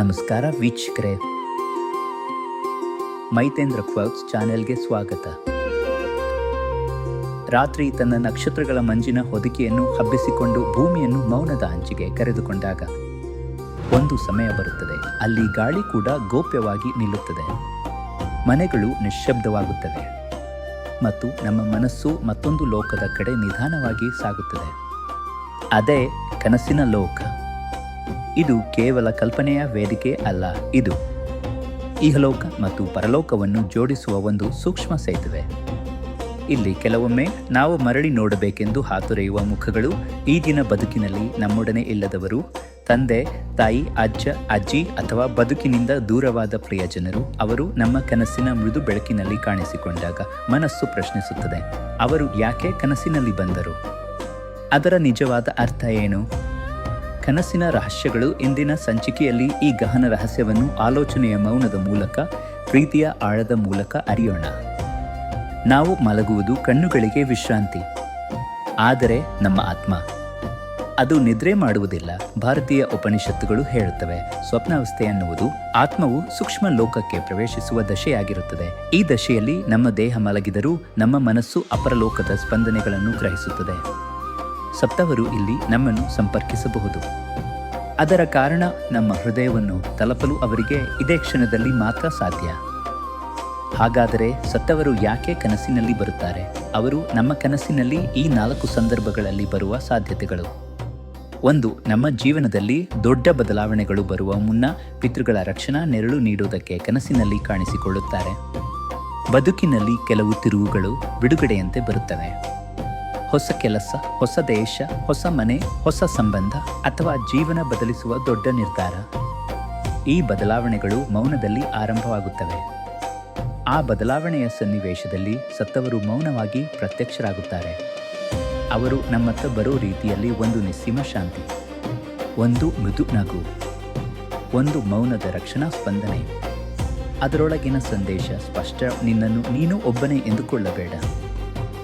ನಮಸ್ಕಾರ ವೀಕ್ಷಕರೇ. ಮೈತೇಂದ್ರ ಕ್ವರ್ಕ್ಸ್ ಚಾನೆಲ್ಗೆ ಸ್ವಾಗತ. ರಾತ್ರಿ ತನ್ನ ನಕ್ಷತ್ರಗಳ ಮಂಜಿನ ಹೊದಿಕೆಯನ್ನು ಹಬ್ಬಿಸಿಕೊಂಡು ಭೂಮಿಯನ್ನು ಮೌನದ ಅಂಚಿಗೆ ಕರೆದುಕೊಂಡಾಗ ಒಂದು ಸಮಯ ಬರುತ್ತದೆ. ಅಲ್ಲಿ ಗಾಳಿ ಕೂಡ ಗೋಪ್ಯವಾಗಿ ನಿಲ್ಲುತ್ತದೆ. ಮನೆಗಳು ನಿಶ್ಶಬ್ದವಾಗುತ್ತವೆ. ಮತ್ತು ನಮ್ಮ ಮನಸ್ಸು ಮತ್ತೊಂದು ಲೋಕದ ಕಡೆ ನಿಧಾನವಾಗಿ ಸಾಗುತ್ತದೆ. ಅದೇ ಕನಸಿನ ಲೋಕ. ಇದು ಕೇವಲ ಕಲ್ಪನೆಯ ವೇದಿಕೆ ಅಲ್ಲ, ಇದು ಇಹಲೋಕ ಮತ್ತು ಪರಲೋಕವನ್ನು ಜೋಡಿಸುವ ಒಂದು ಸೂಕ್ಷ್ಮ ಸೇತುವೆ. ಇಲ್ಲಿ ಕೆಲವೊಮ್ಮೆ ನಾವು ಮರಳಿ ನೋಡಬೇಕೆಂದು ಹಾತೊರೆಯುವ ಮುಖಗಳು ಈ ದಿನ ಬದುಕಿನಲ್ಲಿ ನಮ್ಮೊಡನೆ ಇಲ್ಲದವರು, ತಂದೆ, ತಾಯಿ, ಅಜ್ಜ, ಅಜ್ಜಿ ಅಥವಾ ಬದುಕಿನಿಂದ ದೂರವಾದ ಪ್ರಿಯಜನರು, ಅವರು ನಮ್ಮ ಕನಸಿನ ಮೃದು ಬೆಳಕಿನಲ್ಲಿ ಕಾಣಿಸಿಕೊಂಡಾಗ ಮನಸ್ಸು ಪ್ರಶ್ನಿಸುತ್ತದೆ, ಅವರು ಯಾಕೆ ಕನಸಿನಲ್ಲಿ ಬಂದರು? ಅದರ ನಿಜವಾದ ಅರ್ಥ ಏನು? ಕನಸಿನ ರಹಸ್ಯಗಳು ಇಂದಿನ ಸಂಚಿಕೆಯಲ್ಲಿ ಈ ಗಹನ ರಹಸ್ಯವನ್ನು ಆಲೋಚನೆಯ ಮೌನದ ಮೂಲಕ, ಪ್ರೀತಿಯ ಆಳದ ಮೂಲಕ ಅರಿಯೋಣ. ನಾವು ಮಲಗುವುದು ಕಣ್ಣುಗಳಿಗೆ ವಿಶ್ರಾಂತಿ. ಆದರೆ ನಮ್ಮ ಆತ್ಮ, ಅದು ನಿದ್ರೆ ಮಾಡುವುದಿಲ್ಲ, ಭಾರತೀಯ ಉಪನಿಷತ್ತುಗಳು ಹೇಳುತ್ತವೆ. ಸ್ವಪ್ನಾವಸ್ಥೆ ಅನ್ನುವುದು ಆತ್ಮವು ಸೂಕ್ಷ್ಮ ಲೋಕಕ್ಕೆ ಪ್ರವೇಶಿಸುವ ದಶೆಯಾಗಿರುತ್ತದೆ. ಈ ದಶೆಯಲ್ಲಿ ನಮ್ಮ ದೇಹ ಮಲಗಿದರೂ ನಮ್ಮ ಮನಸ್ಸು ಅಪರಲೋಕದ ಸ್ಪಂದನೆಗಳನ್ನು ಗ್ರಹಿಸುತ್ತದೆ. ಸತ್ತವರು ಇಲ್ಲಿ ನಮ್ಮನ್ನು ಸಂಪರ್ಕಿಸಬಹುದು. ಅದರ ಕಾರಣ ನಮ್ಮ ಹೃದಯವನ್ನು ತಲುಪಲು ಅವರಿಗೆ ಇದೇ ಕ್ಷಣದಲ್ಲಿ ಮಾತ್ರ ಸಾಧ್ಯ. ಹಾಗಾದರೆ ಸತ್ತವರು ಯಾಕೆ ಕನಸಿನಲ್ಲಿ ಬರುತ್ತಾರೆ? ಅವರು ನಮ್ಮ ಕನಸಿನಲ್ಲಿ ಈ ನಾಲ್ಕು ಸಂದರ್ಭಗಳಲ್ಲಿ ಬರುವ ಸಾಧ್ಯತೆಗಳು. ಒಂದು, ನಮ್ಮ ಜೀವನದಲ್ಲಿ ದೊಡ್ಡ ಬದಲಾವಣೆಗಳು ಬರುವ ಮುನ್ನ ಪಿತೃಗಳ ರಕ್ಷಣಾ ನೆರಳು ನೀಡುವುದಕ್ಕೆ ಕನಸಿನಲ್ಲಿ ಕಾಣಿಸಿಕೊಳ್ಳುತ್ತಾರೆ. ಬದುಕಿನಲ್ಲಿ ಕೆಲವು ತಿರುವುಗಳು ಬಿಡುಗಡೆಯಂತೆ ಬರುತ್ತವೆ. ಹೊಸ ಕೆಲಸ, ಹೊಸ ದೇಶ, ಹೊಸ ಮನೆ, ಹೊಸ ಸಂಬಂಧ ಅಥವಾ ಜೀವನ ಬದಲಿಸುವ ದೊಡ್ಡ ನಿರ್ಧಾರ. ಈ ಬದಲಾವಣೆಗಳು ಮೌನದಲ್ಲಿ ಆರಂಭವಾಗುತ್ತವೆ. ಆ ಬದಲಾವಣೆಯ ಸನ್ನಿವೇಶದಲ್ಲಿ ಸತ್ತವರು ಮೌನವಾಗಿ ಪ್ರತ್ಯಕ್ಷರಾಗುತ್ತಾರೆ. ಅವರು ನಮ್ಮತ್ತ ಬರೋ ರೀತಿಯಲ್ಲಿ ಒಂದು ನಿಸ್ಸೀಮ ಶಾಂತಿ, ಒಂದು ಮೃದು ನಗು, ಒಂದು ಮೌನದ ರಕ್ಷಣಾ ಸ್ಪಂದನೆ. ಅದರೊಳಗಿನ ಸಂದೇಶ ಸ್ಪಷ್ಟ, ನಿನ್ನನ್ನು ನೀನು ಒಬ್ಬನೇ ಎಂದುಕೊಳ್ಳಬೇಡ.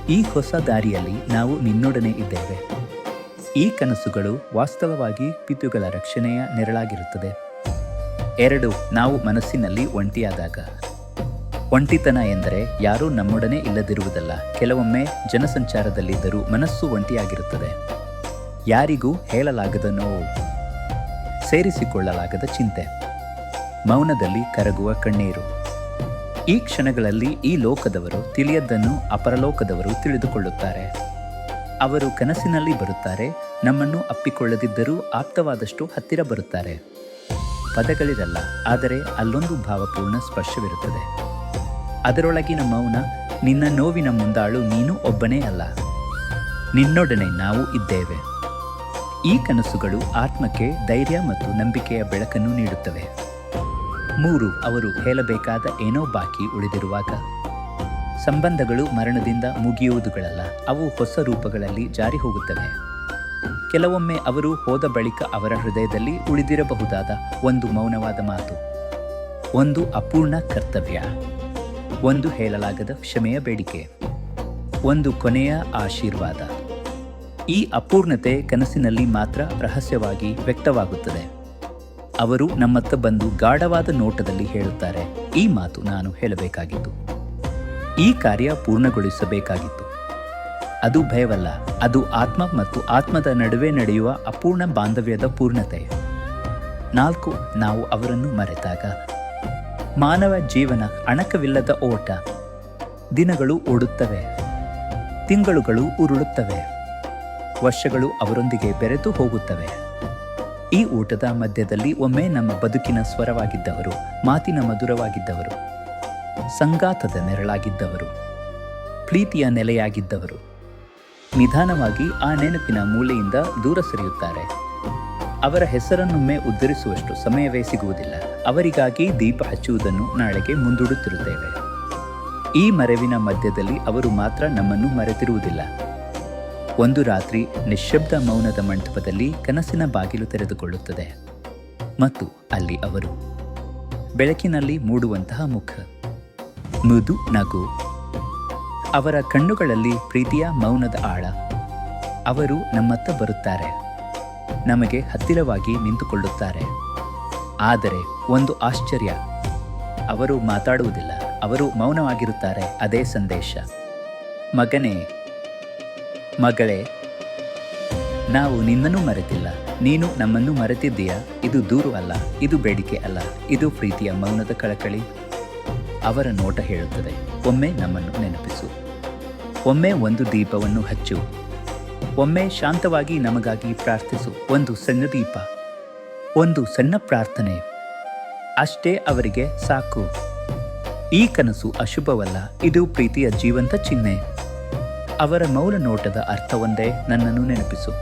ಈ ಹೊಸ ದಾರಿಯಲ್ಲಿ ನಾವು ನಿನ್ನೊಡನೆ ಇದ್ದೇವೆ. ಈ ಕನಸುಗಳು ವಾಸ್ತವವಾಗಿ ಪಿತುಗಳ ರಕ್ಷಣೆಯ ನೆರಳಾಗಿರುತ್ತದೆ. ಎರಡು, ನಾವು ಮನಸ್ಸಿನಲ್ಲಿ ಒಂಟಿಯಾದಾಗ. ಒಂಟಿತನ ಎಂದರೆ ಯಾರೂ ನಮ್ಮೊಡನೆ ಇಲ್ಲದಿರುವುದಲ್ಲ, ಕೆಲವೊಮ್ಮೆ ಜನಸಂಚಾರದಲ್ಲಿದ್ದರೂ ಮನಸ್ಸು ಒಂಟಿಯಾಗಿರುತ್ತದೆ. ಯಾರಿಗೂ ಹೇಳಲಾಗದ ನೋವು ಸೇರಿಸಿಕೊಳ್ಳಲಾಗದ ಚಿಂತೆ. ಮೌನದಲ್ಲಿ ಕರಗುವ ಕಣ್ಣೀರು. ಈ ಕ್ಷಣಗಳಲ್ಲಿ ಈ ಲೋಕದವರು ತಿಳಿಯದ್ದನ್ನು ಅಪರಲೋಕದವರು ತಿಳಿದುಕೊಳ್ಳುತ್ತಾರೆ. ಅವರು ಕನಸಿನಲ್ಲಿ ಬರುತ್ತಾರೆ, ನಮ್ಮನ್ನು ಅಪ್ಪಿಕೊಳ್ಳದಿದ್ದರೂ ಆಪ್ತವಾದಷ್ಟು ಹತ್ತಿರ ಬರುತ್ತಾರೆ. ಪದಗಳಿರಲ್ಲ, ಆದರೆ ಅಲ್ಲೊಂದು ಭಾವಪೂರ್ಣ ಸ್ಪರ್ಶವಿರುತ್ತದೆ. ಅದರೊಳಗಿನ ಮೌನ, ನಿನ್ನ ನೋವಿನ ಮುಂದಾಳು ನೀನು ಒಬ್ಬನೇ ಅಲ್ಲ. ನಿನ್ನೊಡನೆ ನಾವು ಇದ್ದೇವೆ. ಈ ಕನಸುಗಳು ಆತ್ಮಕ್ಕೆ ಧೈರ್ಯ ಮತ್ತು ನಂಬಿಕೆಯ ಬೆಳಕನ್ನು ನೀಡುತ್ತವೆ. ಮೂರು ಅವರು ಹೇಳಬೇಕಾದ ಏನೋ ಬಾಕಿ ಉಳಿದಿರುವಾಗ. ಸಂಬಂಧಗಳು ಮರಣದಿಂದ ಮುಗಿಯುವುದುಗಳಲ್ಲ, ಅವು ಹೊಸ ರೂಪಗಳಲ್ಲಿ ಜಾರಿ ಹೋಗುತ್ತವೆ. ಕೆಲವೊಮ್ಮೆ ಅವರು ಹೋದ ಬಳಿಕ ಅವರ ಹೃದಯದಲ್ಲಿ ಉಳಿದಿರಬಹುದಾದ ಒಂದು ಮೌನವಾದ ಮಾತು. ಒಂದು ಅಪೂರ್ಣ ಕರ್ತವ್ಯ. ಒಂದು ಹೇಳಲಾಗದ ಕ್ಷಮೆಯ ಬೇಡಿಕೆ. ಒಂದು ಕೊನೆಯ ಆಶೀರ್ವಾದ. ಈ ಅಪೂರ್ಣತೆ ಕನಸಿನಲ್ಲಿ ಮಾತ್ರ ರಹಸ್ಯವಾಗಿ ವ್ಯಕ್ತವಾಗುತ್ತದೆ. ಅವರು ನಮ್ಮತ್ತ ಬಂದು ಗಾಢವಾದ ನೋಟದಲ್ಲಿ ಹೇಳುತ್ತಾರೆ, ಈ ಮಾತು ನಾನು ಹೇಳಬೇಕಾಗಿತ್ತು. ಈ ಕಾರ್ಯ ಪೂರ್ಣಗೊಳಿಸಬೇಕಾಗಿತ್ತು. ಅದು ಭಯವಲ್ಲ, ಅದು ಆತ್ಮ ಮತ್ತು ಆತ್ಮದ ನಡುವೆ ನಡೆಯುವ ಅಪೂರ್ಣ ಬಾಂಧವ್ಯದ ಪೂರ್ಣತೆ. ನಾಲ್ಕು, ನಾವು ಅವರನ್ನು ಮರೆತಾಗ. ಮಾನವ ಜೀವನ ಅಣಕವಿಲ್ಲದ ಓಟ. ದಿನಗಳು ಓಡುತ್ತವೆ. ತಿಂಗಳುಗಳು ಉರುಳುತ್ತವೆ. ವರ್ಷಗಳು ಅವರೊಂದಿಗೆ ಬೆರೆತು ಹೋಗುತ್ತವೆ. ಈ ಊಟದ ಮಧ್ಯದಲ್ಲಿ ಒಮ್ಮೆ ನಮ್ಮ ಬದುಕಿನ ಸ್ವರವಾಗಿದ್ದವರು, ಮಾತಿನ ಮಧುರವಾಗಿದ್ದವರು ಸಂಗಾತದ ನೆರಳಾಗಿದ್ದವರು, ಪ್ರೀತಿಯ ನೆಲೆಯಾಗಿದ್ದವರು ನಿಧಾನವಾಗಿ ಆ ನೆನಪಿನ ಮೂಲೆಯಿಂದ ದೂರ ಸರಿಯುತ್ತಾರೆ. ಅವರ ಹೆಸರನ್ನೊಮ್ಮೆ ಉದ್ಧರಿಸುವಷ್ಟು ಸಮಯವೇ ಸಿಗುವುದಿಲ್ಲ. ಅವರಿಗಾಗಿ ದೀಪ ಹಚ್ಚುವುದನ್ನು ನಾಳೆಗೆ ಮುಂದೂಡುತ್ತಿರುತ್ತೇವೆ. ಈ ಮರೆವಿನ ಮಧ್ಯದಲ್ಲಿ ಅವರು ಮಾತ್ರ ನಮ್ಮನ್ನು ಮರೆತಿರುವುದಿಲ್ಲ. ಒಂದು ರಾತ್ರಿ ನಿಶ್ಶಬ್ದ ಮೌನದ ಮಂಟಪದಲ್ಲಿ ಕನಸಿನ ಬಾಗಿಲು ತೆರೆದುಕೊಳ್ಳುತ್ತದೆ. ಮತ್ತು ಅಲ್ಲಿ ಅವರು ಬೆಳಕಿನಲ್ಲಿ ಮೂಡುವಂತಹ ಮುಖ, ಮೃದು ನಗು, ಅವರ ಕಣ್ಣುಗಳಲ್ಲಿ ಪ್ರೀತಿಯ ಮೌನದ ಆಳ. ಅವರು ನಮ್ಮತ್ತ ಬರುತ್ತಾರೆ, ನಮಗೆ ಹತ್ತಿರವಾಗಿ ನಿಂತುಕೊಳ್ಳುತ್ತಾರೆ. ಆದರೆ ಒಂದು ಆಶ್ಚರ್ಯ, ಅವರು ಮಾತಾಡುವುದಿಲ್ಲ, ಅವರು ಮೌನವಾಗಿರುತ್ತಾರೆ, ಅದೇ ಸಂದೇಶ. ಮಗನೇ ಮಗಳೇ, ನಾವು ನಿನ್ನನ್ನು ಮರೆತಿಲ್ಲ. ನೀನು ನಮ್ಮನ್ನು ಮರೆತಿದ್ದೀಯ? ಇದು ದೂರು ಅಲ್ಲ, ಇದು ಬೇಡಿಕೆ ಅಲ್ಲ, ಇದು ಪ್ರೀತಿಯ ಮೌನದ ಕಳಕಳಿ. ಅವರ ನೋಟ ಹೇಳುತ್ತದೆ, ಒಮ್ಮೆ ನಮ್ಮನ್ನು ನೆನಪಿಸು. ಒಮ್ಮೆ ಒಂದು ದೀಪವನ್ನು ಹಚ್ಚು. ಒಮ್ಮೆ ಶಾಂತವಾಗಿ ನಮಗಾಗಿ ಪ್ರಾರ್ಥಿಸು. ಒಂದು ಸಣ್ಣ ದೀಪ, ಒಂದು ಸಣ್ಣ ಪ್ರಾರ್ಥನೆ. ಅಷ್ಟೇ ಅವರಿಗೆ ಸಾಕು. ಈ ಕನಸು ಅಶುಭವಲ್ಲ, ಇದು ಪ್ರೀತಿಯ ಜೀವಂತ ಚಿಹ್ನೆ. ಅವರ ಮೌನ ನೋಟದ ಅರ್ಥವೊಂದೇ ನನ್ನನ್ನು ನೆನಪಿಸು.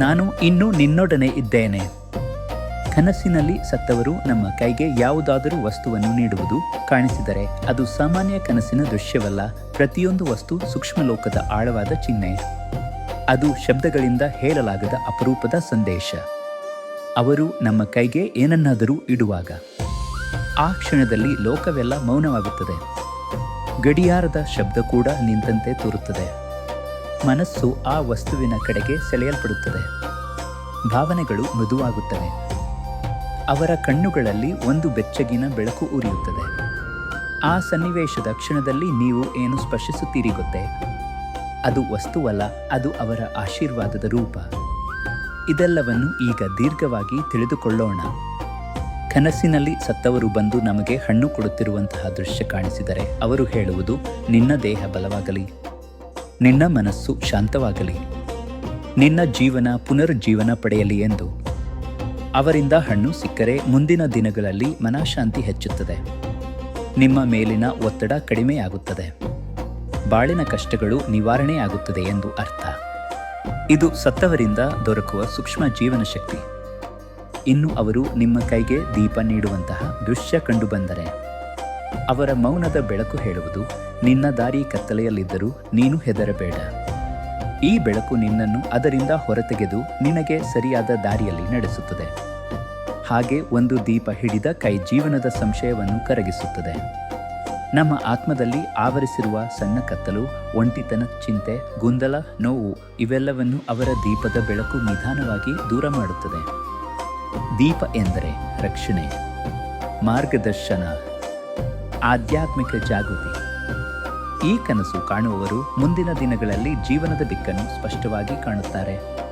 ನಾನು ಇನ್ನೂ ನಿನ್ನೊಡನೆ ಇದ್ದೇನೆ. ಕನಸಿನಲ್ಲಿ ಸತ್ತವರು ನಮ್ಮ ಕೈಗೆ ಯಾವುದಾದರೂ ವಸ್ತುವನ್ನು ನೀಡುವುದು ಕಾಣಿಸಿದರೆ ಅದು ಸಾಮಾನ್ಯ ಕನಸಿನ ದೃಶ್ಯವಲ್ಲ, ಪ್ರತಿಯೊಂದು ವಸ್ತು ಸೂಕ್ಷ್ಮಲೋಕದ ಆಳವಾದ ಚಿಹ್ನೆ. ಅದು ಶಬ್ದಗಳಿಂದ ಹೇಳಲಾಗದ ಅಪರೂಪದ ಸಂದೇಶ. ಅವರು ನಮ್ಮ ಕೈಗೆ ಏನನ್ನಾದರೂ ಇಡುವಾಗ. ಆ ಕ್ಷಣದಲ್ಲಿ ಲೋಕವೆಲ್ಲ ಮೌನವಾಗುತ್ತದೆ. ಗಡಿಯಾರದ ಶಬ್ದ ಕೂಡ ನಿಂತಂತೆ ತೋರುತ್ತದೆ. ಮನಸ್ಸು ಆ ವಸ್ತುವಿನ ಕಡೆಗೆ ಸೆಳೆಯಲ್ಪಡುತ್ತದೆ. ಭಾವನೆಗಳು ಮೃದುವಾಗುತ್ತವೆ. ಅವರ ಕಣ್ಣುಗಳಲ್ಲಿ ಒಂದು ಬೆಚ್ಚಗಿನ ಬೆಳಕು ಉರಿಯುತ್ತದೆ. ಆ ಸನ್ನಿವೇಶದ ಕ್ಷಣದಲ್ಲಿ ನೀವು ಏನು ಸ್ಪರ್ಶಿಸುತ್ತೀರಿ ಗೊತ್ತೇ? ಅದು ವಸ್ತುವಲ್ಲ, ಅದು ಅವರ ಆಶೀರ್ವಾದದ ರೂಪ. ಇದೆಲ್ಲವನ್ನು ಈಗ ದೀರ್ಘವಾಗಿ ತಿಳಿದುಕೊಳ್ಳೋಣ. ಕನಸಿನಲ್ಲಿ ಸತ್ತವರು ಬಂದು ನಮಗೆ ಹಣ್ಣು ಕೊಡುತ್ತಿರುವಂತಹ ದೃಶ್ಯ ಕಾಣಿಸಿದರೆ ಅವರು ಹೇಳುವುದು, ನಿನ್ನ ದೇಹ ಬಲವಾಗಲಿ, ನಿನ್ನ ಮನಸ್ಸು ಶಾಂತವಾಗಲಿ, ನಿನ್ನ ಜೀವನ ಪುನರುಜ್ಜೀವನ ಪಡೆಯಲಿ ಎಂದು. ಅವರಿಂದ ಹಣ್ಣು ಸಿಕ್ಕರೆ ಮುಂದಿನ ದಿನಗಳಲ್ಲಿ ಮನಃಶಾಂತಿ ಹೆಚ್ಚುತ್ತದೆ. ನಿಮ್ಮ ಮೇಲಿನ ಒತ್ತಡ ಕಡಿಮೆಯಾಗುತ್ತದೆ. ಬಾಳಿನ ಕಷ್ಟಗಳು ನಿವಾರಣೆಯಾಗುತ್ತದೆ ಎಂದು ಅರ್ಥ. ಇದು ಸತ್ತವರಿಂದ ದೊರಕುವ ಸೂಕ್ಷ್ಮ ಜೀವನ ಶಕ್ತಿ. ಇನ್ನು ಅವರು ನಿಮ್ಮ ಕೈಗೆ ದೀಪ ನೀಡುವಂತಹ ದೃಶ್ಯ ಕಂಡುಬಂದರೆ ಅವರ ಮೌನದ ಬೆಳಕು ಹೇಳುವುದು, ನಿನ್ನ ದಾರಿ ಕತ್ತಲೆಯಲ್ಲಿದ್ದರೂ ನೀನು ಹೆದರಬೇಡ. ಈ ಬೆಳಕು ನಿನ್ನನ್ನು ಅದರಿಂದ ಹೊರತೆಗೆದು ನಿನಗೆ ಸರಿಯಾದ ದಾರಿಯಲ್ಲಿ ನಡೆಸುತ್ತದೆ. ಹಾಗೆ ಒಂದು ದೀಪ ಹಿಡಿದ ಕೈ ಜೀವನದ ಸಂಶಯವನ್ನು ಕರಗಿಸುತ್ತದೆ. ನಮ್ಮ ಆತ್ಮದಲ್ಲಿ ಆವರಿಸಿರುವ ಸಣ್ಣ ಕತ್ತಲು, ಒಂಟಿತನ ಚಿಂತೆ, ಗೊಂದಲ, ನೋವು ಇವೆಲ್ಲವನ್ನು ಅವರ ದೀಪದ ಬೆಳಕು ನಿಧಾನವಾಗಿ ದೂರ ಮಾಡುತ್ತದೆ. ದೀಪ ಎಂದರೆ ರಕ್ಷಣೆ, ಮಾರ್ಗದರ್ಶನ, ಆಧ್ಯಾತ್ಮಿಕ ಜಾಗೃತಿ. ಈ ಕನಸು ಕಾಣುವವರು ಮುಂದಿನ ದಿನಗಳಲ್ಲಿ ಜೀವನದ ದಿಕ್ಕನ್ನು ಸ್ಪಷ್ಟವಾಗಿ ಕಾಣುತ್ತಾರೆ.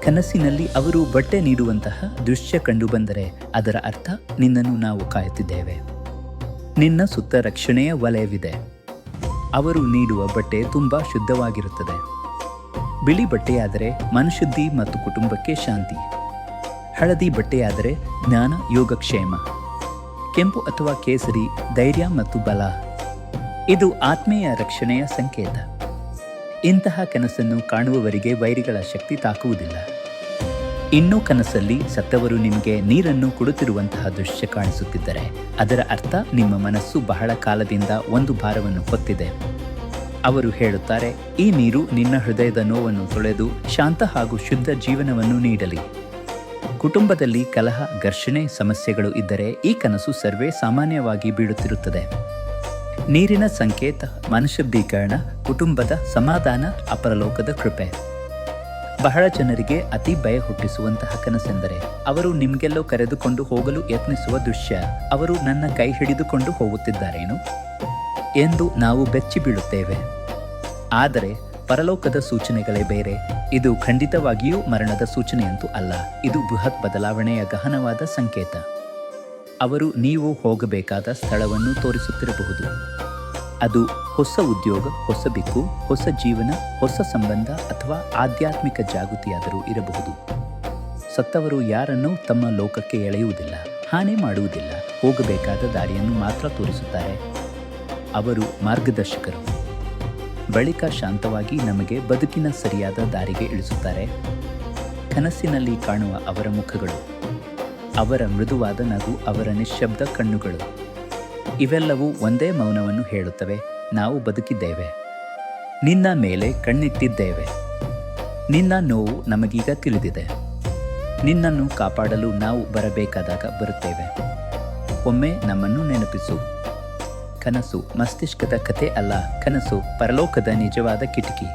ಕನಸಿನಲ್ಲಿ ಅವರು ಬಟ್ಟೆ ನೀಡುವಂತಹ ದೃಶ್ಯ ಕಂಡುಬಂದರೆ ಅದರ ಅರ್ಥ ನಿನ್ನನ್ನು ನಾವು ಕಾಯುತ್ತಿದ್ದೇವೆ. ನಿನ್ನ ಸುತ್ತ ರಕ್ಷಣೆಯ ವಲಯವಿದೆ. ಅವರು ನೀಡುವ ಬಟ್ಟೆ ತುಂಬ ಶುದ್ಧವಾಗಿರುತ್ತದೆ. ಬಿಳಿ ಬಟ್ಟೆಯಾದರೆ ಮನಶುದ್ಧಿ ಮತ್ತು ಕುಟುಂಬಕ್ಕೆ ಶಾಂತಿ. ಹಳದಿ ಬಟ್ಟೆಯಾದರೆ ಜ್ಞಾನ ಯೋಗಕ್ಷೇಮ ಕೆಂಪು ಅಥವಾ ಕೇಸರಿ, ಧೈರ್ಯ ಮತ್ತು ಬಲ. ಇದು ಆತ್ಮೀಯ ರಕ್ಷಣೆಯ ಸಂಕೇತ. ಇಂತಹ ಕನಸನ್ನು ಕಾಣುವವರಿಗೆ ವೈರಿಗಳ ಶಕ್ತಿ ತಾಕುವುದಿಲ್ಲ. ಇನ್ನೂ ಕನಸಲ್ಲಿ ಸತ್ತವರು ನಿಮಗೆ ನೀರನ್ನು ಕೊಡುತ್ತಿರುವಂತಹ ದೃಶ್ಯ ಕಾಣಿಸುತ್ತಿದ್ದರೆ, ಅದರ ಅರ್ಥ ನಿಮ್ಮ ಮನಸ್ಸು ಬಹಳ ಕಾಲದಿಂದ ಒಂದು ಭಾರವನ್ನು ಹೊತ್ತಿದೆ. ಅವರು ಹೇಳುತ್ತಾರೆ, ಈ ನೀರು ನಿನ್ನ ಹೃದಯದ ನೋವನ್ನು ತೊಳೆದು ಶಾಂತ ಹಾಗೂ ಶುದ್ಧ ಜೀವನವನ್ನು ನೀಡಲಿ. ಕುಟುಂಬದಲ್ಲಿ ಕಲಹ, ಘರ್ಷಣೆ, ಸಮಸ್ಯೆಗಳು ಇದ್ದರೆ ಈ ಕನಸು ಸರ್ವೇ ಸಾಮಾನ್ಯವಾಗಿ ಬೀಳುತ್ತಿರುತ್ತದೆ. ನೀರಿನ ಸಂಕೇತ ಮನುಷ್ಯಬ್ದೀಕರಣ ಕುಟುಂಬದ ಸಮಾಧಾನ, ಅಪರಲೋಕದ ಕೃಪೆ. ಬಹಳ ಜನರಿಗೆ ಅತಿ ಭಯ ಹುಟ್ಟಿಸುವಂತಹ ಕನಸೆಂದರೆ, ಅವರು ನಿಮ್ಗೆಲ್ಲೋ ಕರೆದುಕೊಂಡು ಹೋಗಲು ಯತ್ನಿಸುವ ದೃಶ್ಯ, ಅವರು ನನ್ನ ಕೈ ಹಿಡಿದುಕೊಂಡು ಹೋಗುತ್ತಿದ್ದಾರೇನು? ಎಂದು ನಾವು ಬೆಚ್ಚಿ ಬೀಳುತ್ತೇವೆ ಆದರೆ ಪರಲೋಕದ ಸೂಚನೆಗಳೇ ಬೇರೆ. ಇದು ಖಂಡಿತವಾಗಿಯೂ ಮರಣದ ಸೂಚನೆಯಂತೂ ಅಲ್ಲ. ಇದು ಬೃಹತ್ ಬದಲಾವಣೆಯ ಗಹನವಾದ ಸಂಕೇತ. ಅವರು ನೀವು ಹೋಗಬೇಕಾದ ಸ್ಥಳವನ್ನು ತೋರಿಸುತ್ತಿರಬಹುದು. ಅದು ಹೊಸ ಉದ್ಯೋಗ, ಹೊಸ ಬಿಕ್ಕು ಹೊಸ ಜೀವನ, ಹೊಸ ಸಂಬಂಧ ಅಥವಾ ಆಧ್ಯಾತ್ಮಿಕ ಜಾಗೃತಿಯಾದರೂ ಇರಬಹುದು. ಸತ್ತವರು ಯಾರನ್ನೂ ತಮ್ಮ ಲೋಕಕ್ಕೆ ಎಳೆಯುವುದಿಲ್ಲ, ಹಾನಿ ಮಾಡುವುದಿಲ್ಲ. ಹೋಗಬೇಕಾದ ದಾರಿಯನ್ನು ಮಾತ್ರ ತೋರಿಸುತ್ತಾರೆ. ಅವರು ಮಾರ್ಗದರ್ಶಕರು. ಬಳಿಕ ಶಾಂತವಾಗಿ ನಮಗೆ ಬದುಕಿನ ಸರಿಯಾದ ದಾರಿಗೆ ಇಳಿಸುತ್ತಾರೆ. ಕನಸಿನಲ್ಲಿ ಕಾಣುವ ಅವರ ಮುಖಗಳು, ಅವರ ಮೃದುವಾದ ನಗು, ಅವರ ನಿಶ್ಶಬ್ದ ಕಣ್ಣುಗಳು, ಇವೆಲ್ಲವೂ ಒಂದೇ ಮೌನವನ್ನು ಹೇಳುತ್ತವೆ. ನಾವು ಬದುಕಿದ್ದೇವೆ. ನಿನ್ನ ಮೇಲೆ ಕಣ್ಣಿಟ್ಟಿದ್ದೇವೆ. ನಿನ್ನ ನೋವು ನಮಗೀಗ ತಿಳಿದಿದೆ. ನಿನ್ನನ್ನು ಕಾಪಾಡಲು ನಾವು ಬರಬೇಕಾದಾಗ ಬರುತ್ತೇವೆ. ಒಮ್ಮೆ ನಮ್ಮನ್ನು ನೆನಪಿಸು. ಕನಸು ಮಸ್ತಿಷ್ಕದ ಕತೆ ಅಲ್ಲ. ಕನಸು ಪರಲೋಕದ ನಿಜವಾದ ಕಿಟಕಿ.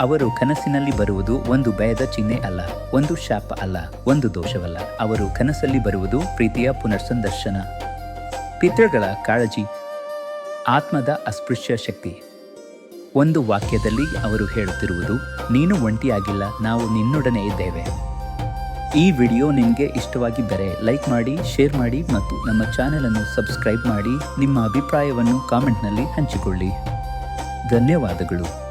ಅವರು ಕನಸಿನಲ್ಲಿ ಬರುವುದು ಒಂದು ಭಯದ ಚಿಹ್ನೆ ಅಲ್ಲ. ಒಂದು ಶಾಪ ಅಲ್ಲ. ಒಂದು ದೋಷವಲ್ಲ. ಅವರು ಕನಸಲ್ಲಿ ಬರುವುದು ಪ್ರೀತಿಯ ಪುನರ್ಸಂದರ್ಶನ. ಪಿತೃಗಳ ಕಾಳಜಿ. ಆತ್ಮದ ಅಸ್ಪೃಶ್ಯ ಶಕ್ತಿ. ಒಂದು ವಾಕ್ಯದಲ್ಲಿ ಅವರು ಹೇಳುತ್ತಿರುವುದು, ನೀನು ಒಂಟಿಯಾಗಿಲ್ಲ, ನಾವು ನಿನ್ನೊಡನೆ ಇದ್ದೇವೆ. ಈ ವಿಡಿಯೋ ನಿಮಗೆ ಇಷ್ಟವಾಗಿದ್ದರೆ ಲೈಕ್ ಮಾಡಿ ಶೇರ್ ಮಾಡಿ ಮತ್ತು ನಮ್ಮ ಚಾನೆಲನ್ನು ಸಬ್ಸ್ಕ್ರೈಬ್ ಮಾಡಿ ನಿಮ್ಮ ಅಭಿಪ್ರಾಯವನ್ನು ಕಾಮೆಂಟ್ನಲ್ಲಿ ಹಂಚಿಕೊಳ್ಳಿ. ಧನ್ಯವಾದಗಳು.